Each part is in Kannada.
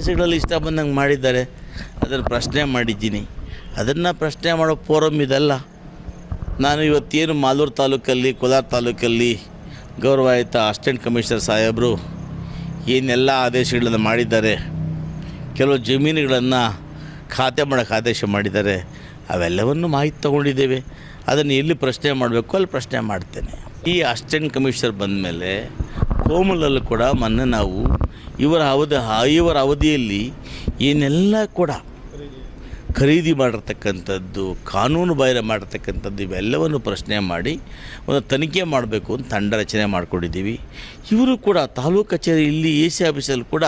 ಆದೇಶಗಳಲ್ಲಿ ಇಷ್ಟ ಬಂದಂಗೆ ಮಾಡಿದ್ದಾರೆ. ಅದನ್ನು ಪ್ರಶ್ನೆ ಮಾಡಿದ್ದೀನಿ. ಅದನ್ನು ಪ್ರಶ್ನೆ ಮಾಡೋ ಫೋರಮ್ ಇದಲ್ಲ. ನಾನು ಇವತ್ತೇನು ಮಾಲೂರು ತಾಲೂಕಲ್ಲಿ, ಕೋಲಾರ ತಾಲೂಕಲ್ಲಿ ಗೌರವಾಯಿತ ಅಸಿಸ್ಟೆಂಟ್ ಕಮಿಷನರ್ ಸಾಹೇಬರು ಏನೆಲ್ಲ ಆದೇಶಗಳನ್ನು ಮಾಡಿದ್ದಾರೆ, ಕೆಲವು ಜಮೀನುಗಳನ್ನು ಖಾತೆ ಮಾಡೋಕ್ಕೆ ಆದೇಶ ಮಾಡಿದ್ದಾರೆ, ಅವೆಲ್ಲವನ್ನು ಮಾಹಿತಿ ತೊಗೊಂಡಿದ್ದೇವೆ. ಅದನ್ನು ಎಲ್ಲಿ ಪ್ರಶ್ನೆ ಮಾಡಬೇಕು ಅಲ್ಲಿ ಪ್ರಶ್ನೆ ಮಾಡ್ತೇನೆ. ಈ ಅಸಿಸ್ಟೆಂಟ್ ಕಮಿಷನರ್ ಬಂದ ಮೇಲೆ ಕೋಮಲಲ್ಲೂ ಕೂಡ ಮೊನ್ನೆ ನಾವು ಇವರ ಅವಧಿ ಇವರ ಅವಧಿಯಲ್ಲಿ ಏನೆಲ್ಲ ಕೂಡ ಖರೀದಿ ಮಾಡಿರ್ತಕ್ಕಂಥದ್ದು, ಕಾನೂನು ಬಾಹಿರ ಮಾಡಿರ್ತಕ್ಕಂಥದ್ದು ಇವೆಲ್ಲವನ್ನು ಪ್ರಶ್ನೆ ಮಾಡಿ ಒಂದು ತನಿಖೆ ಮಾಡಬೇಕು ಅಂತ ತಂಡ ರಚನೆ ಮಾಡಿಕೊಂಡಿದ್ದೀವಿ. ಇವರು ಕೂಡ ತಾಲೂಕು ಕಚೇರಿ ಇಲ್ಲಿ ಎ ಸಿ ಆಫೀಸಲ್ಲಿ ಕೂಡ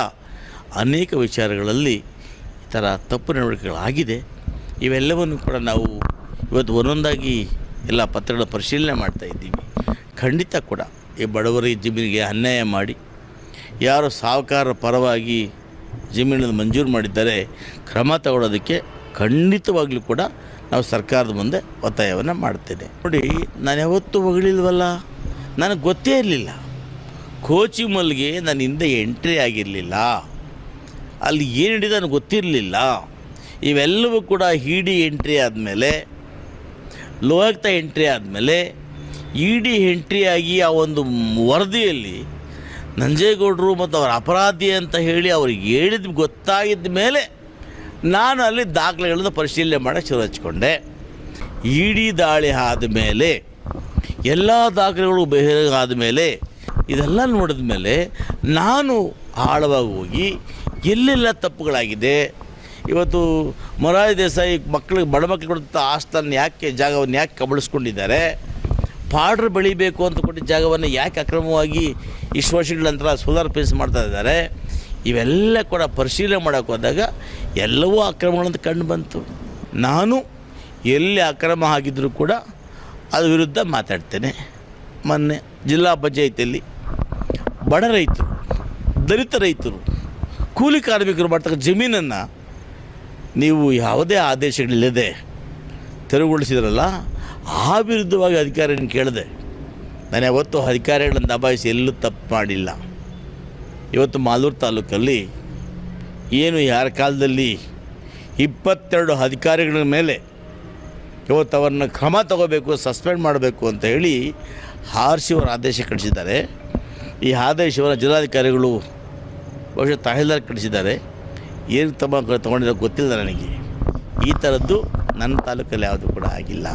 ಅನೇಕ ವಿಚಾರಗಳಲ್ಲಿ ಈ ಥರ ತಪ್ಪು ನಡವಳಿಕೆಗಳಾಗಿದೆ. ಇವೆಲ್ಲವನ್ನು ಕೂಡ ನಾವು ಇವತ್ತು ಒಂದೊಂದಾಗಿ ಎಲ್ಲ ಪತ್ರಗಳ ಪರಿಶೀಲನೆ ಮಾಡ್ತಾ ಇದ್ದೀವಿ. ಖಂಡಿತ ಕೂಡ ಈ ಬಡವರಿಗೆ ಜಮೀನಿಗೆ ಅನ್ಯಾಯ ಮಾಡಿ ಯಾರು ಸಾಹುಕಾರ ಪರವಾಗಿ ಜಮೀನನ್ನು ಮಂಜೂರು ಮಾಡಿದ್ದಾರೆ ಕ್ರಮ ತಗೊಳ್ಳೋದಕ್ಕೆ ಖಂಡಿತವಾಗಲೂ ಕೂಡ ನಾವು ಸರ್ಕಾರದ ಮುಂದೆ ಒತ್ತಾಯವನ್ನು ಮಾಡ್ತೇನೆ. ನೋಡಿ, ನಾನು ಯಾವತ್ತೂ ಹೊಗಳಿಲ್ವಲ್ಲ? ನನಗೆ ಗೊತ್ತೇ ಇರಲಿಲ್ಲ. ಕೋಚಿ ಕೋಚಿಮಲ್ಗೆ ನನ್ನ ಹಿಂದೆ ಎಂಟ್ರಿ ಆಗಿರಲಿಲ್ಲ. ಅಲ್ಲಿ ಏನು ಹಿಡಿದ ನನಗೆ ಗೊತ್ತಿರಲಿಲ್ಲ. ಇವೆಲ್ಲವೂ ಕೂಡ ಇಡಿ ಎಂಟ್ರಿ ಆದಮೇಲೆ ಲೋಹಕ್ತ ಎಂಟ್ರಿ ಆದಮೇಲೆ ಡಿ ಎಂಟ್ರಿ ಆಗಿ ಆ ಒಂದು ವರದಿಯಲ್ಲಿ ನಂಜೇಗೌಡರು ಮತ್ತು ಅವರ ಅಪರಾಧಿ ಅಂತ ಹೇಳಿ ಅವ್ರಿಗೆ ಹೇಳಿದ ಗೊತ್ತಾಗಿದ್ದ ಮೇಲೆ ನಾನು ಅಲ್ಲಿ ದಾಖಲೆಗಳನ್ನು ಪರಿಶೀಲನೆ ಮಾಡೋಕ್ಕೆ ಶುರು ಹಚ್ಕೊಂಡೆ ಇಡಿ ದಾಳಿ ಆದ ಮೇಲೆ, ಎಲ್ಲ ದಾಖಲೆಗಳು ಬಹಿರಂಗ ಆದಮೇಲೆ ಇದೆಲ್ಲ ನೋಡಿದ ಮೇಲೆ ನಾನು ಆಳವಾಗಿ ಹೋಗಿ ಎಲ್ಲೆಲ್ಲ ತಪ್ಪುಗಳಾಗಿದೆ, ಇವತ್ತು ಮೊರಾರಿ ದೇಸಾಯಿ ಮಕ್ಕಳಿಗೆ, ಬಡ ಮಕ್ಕಳು ಆಸ್ತನ್ನು ಯಾಕೆ, ಜಾಗವನ್ನು ಯಾಕೆ ಕಬಳಿಸ್ಕೊಂಡಿದ್ದಾರೆ ಪಾಡ್ರ್ ಬೆಳಿಬೇಕು ಅಂತ ಕೊಟ್ಟಿದ್ದ ಜಾಗವನ್ನು ಯಾಕೆ ಅಕ್ರಮವಾಗಿ ಇಷ್ಟು ವರ್ಷಗಳ ನಂತರ ಸೋಲಾರ್ ಪೇಸ್ ಮಾಡ್ತಾ ಇದ್ದಾರೆ, ಇವೆಲ್ಲ ಕೂಡ ಪರಿಶೀಲನೆ ಮಾಡೋಕೆ ಹೋದಾಗ ಎಲ್ಲವೂ ಅಕ್ರಮಗಳಂತ ಕಂಡು ಬಂತು. ನಾನು ಎಲ್ಲಿ ಅಕ್ರಮ ಆಗಿದ್ದರೂ ಕೂಡ ಅದ್ರ ವಿರುದ್ಧ ಮಾತಾಡ್ತೇನೆ. ಮೊನ್ನೆ ಜಿಲ್ಲಾ ಪಂಚಾಯಿತಿಯಲ್ಲಿ ಬಡ ರೈತರು, ದಲಿತ ರೈತರು, ಕೂಲಿ ಕಾರ್ಮಿಕರು ಮಾಡ್ತಕ್ಕ ಜಮೀನನ್ನು ನೀವು ಯಾವುದೇ ಆದೇಶಗಳಿಲ್ಲದೆ ತೆರವುಗೊಳಿಸಿದ್ರಲ್ಲ ಆ ವಿರುದ್ಧವಾಗಿ ಅಧಿಕಾರಿಯನ್ನು ಕೇಳಿದೆ. ನಾನು ಯಾವತ್ತೂ ಅಧಿಕಾರಿಗಳನ್ನು ದಬಾಯಿಸಿ ಎಲ್ಲೂ ತಪ್ಪು ಮಾಡಿಲ್ಲ. ಇವತ್ತು ಮಾಲೂರು ತಾಲೂಕಲ್ಲಿ ಏನು ಯಾರ ಕಾಲದಲ್ಲಿ ಇಪ್ಪತ್ತೆರಡು ಅಧಿಕಾರಿಗಳ ಮೇಲೆ ಇವತ್ತು ಅವರನ್ನು ಕ್ರಮ ತಗೋಬೇಕು, ಸಸ್ಪೆಂಡ್ ಮಾಡಬೇಕು ಅಂತ ಹೇಳಿ ಆರ್ಸಿ ಅವರು ಆದೇಶ ಕಳಿಸಿದ್ದಾರೆ. ಈ ಆದೇಶವನ್ನು ಜಿಲ್ಲಾಧಿಕಾರಿಗಳು ಬಹುಶಃ ತಹಸೀಲ್ದಾರ್ ಕಳಿಸಿದ್ದಾರೆ. ಏನು ತಮ್ಮ ತೊಗೊಂಡಿರೋ ಗೊತ್ತಿಲ್ಲ ನನಗೆ. ಈ ಥರದ್ದು ನನ್ನ ತಾಲೂಕಲ್ಲಿ ಯಾವುದು ಕೂಡ ಆಗಿಲ್ಲ.